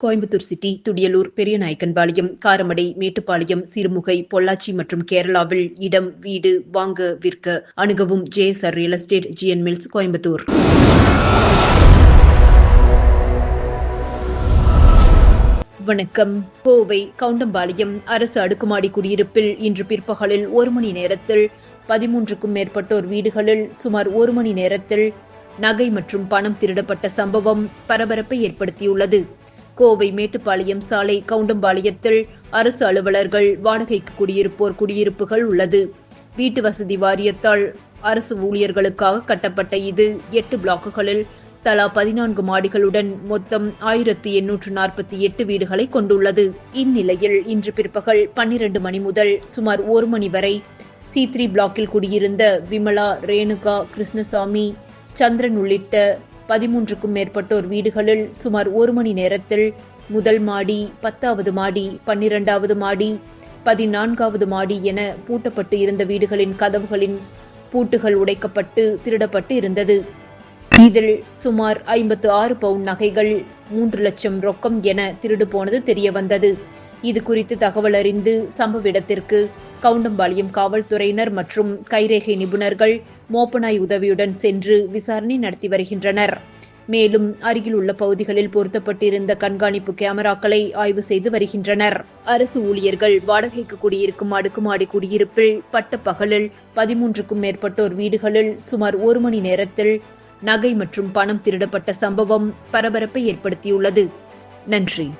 Coimbatore city Thudiyalur Periyanaickenpalayam Karamadai Mettupalayam Sirumugai Pollachi மற்றும் கேரளாவில் இடம் வீடு வாங்க விற்க அணுகவும் JSR real estate GN mills Coimbatore. வணக்கம். கோவை கவுண்டம்பாளையம் அரசு அடுக்குமாடி குடியிருப்பில் இன்று பிற்பகலில் ஒரு மணி நேரத்தில் பதிமூன்றுக்கும் மேற்பட்டோர் வீடுகளில் சுமார் ஒரு மணி நேரத்தில் நகை மற்றும் பணம் திருடப்பட்ட சம்பவம் பரபரப்பை ஏற்படுத்தியுள்ளது. கோவை மேட்டுப்பாளையம் சாலை கவுண்டம்பாளையத்தில் அரசு அலுவலர்கள் வாடகைக்கு குடியிருப்போர் குடியிருப்புகள் உள்ளது. வீட்டு வசதி வாரியத்தால் அரசு ஊழியர்களுக்காக கட்டப்பட்ட இது எட்டு பிளாக்குகளில் தலா பதினான்கு மாடிகளுடன் மொத்தம் ஆயிரத்தி எண்ணூற்று நாற்பத்தி எட்டு வீடுகளை கொண்டுள்ளது. இந்நிலையில் இன்று பிற்பகல் பன்னிரண்டு மணி முதல் சுமார் ஒரு மணி வரை சி த்ரீ பிளாக்கில் குடியிருந்த விமலா ரேணுகா கிருஷ்ணசாமி சந்திரன் உள்ளிட்ட பதிமூன்றுக்கும் மேற்பட்டோர் வீடுகளில் சுமார் ஒரு மணி நேரத்தில் முதல் மாடி பத்தாவது மாடி பன்னிரண்டாவது மாடி பதினான்காவது மாடி என பூட்டப்பட்டு இருந்த வீடுகளின் கதவுகளின் பூட்டுகள் உடைக்கப்பட்டு திருடப்பட்டு இருந்தது. இதில் சுமார் ஐம்பத்து ஆறு பவுன் நகைகள் மூன்று லட்சம் ரொக்கம் என திருடு போனது தெரிய வந்தது இது குறித்து தகவல் அறிந்து சம்பவ இடத்திற்கு கவுண்டம்பாளையம் காவல்துறையினர் மற்றும் கைரேகை நிபுணர்கள் மோப்பனாய் உதவியுடன் சென்று விசாரணை நடத்தி வருகின்றனர். மேலும் அருகில் உள்ள பகுதிகளில் பொருத்தப்பட்டிருந்த கண்காணிப்பு கேமராக்களை ஆய்வு செய்து வருகின்றனர். அரசு ஊழியர்கள் வாடகைக்கு குடியிருக்கும் அடுக்குமாடி குடியிருப்பில் பட்ட பகலில் பதிமூன்றுக்கும் மேற்பட்டோர் வீடுகளில் சுமார் ஒரு மணி நேரத்தில் நகை மற்றும் பணம் திருடப்பட்ட சம்பவம் பரபரப்பை ஏற்படுத்தியுள்ளது. நன்றி.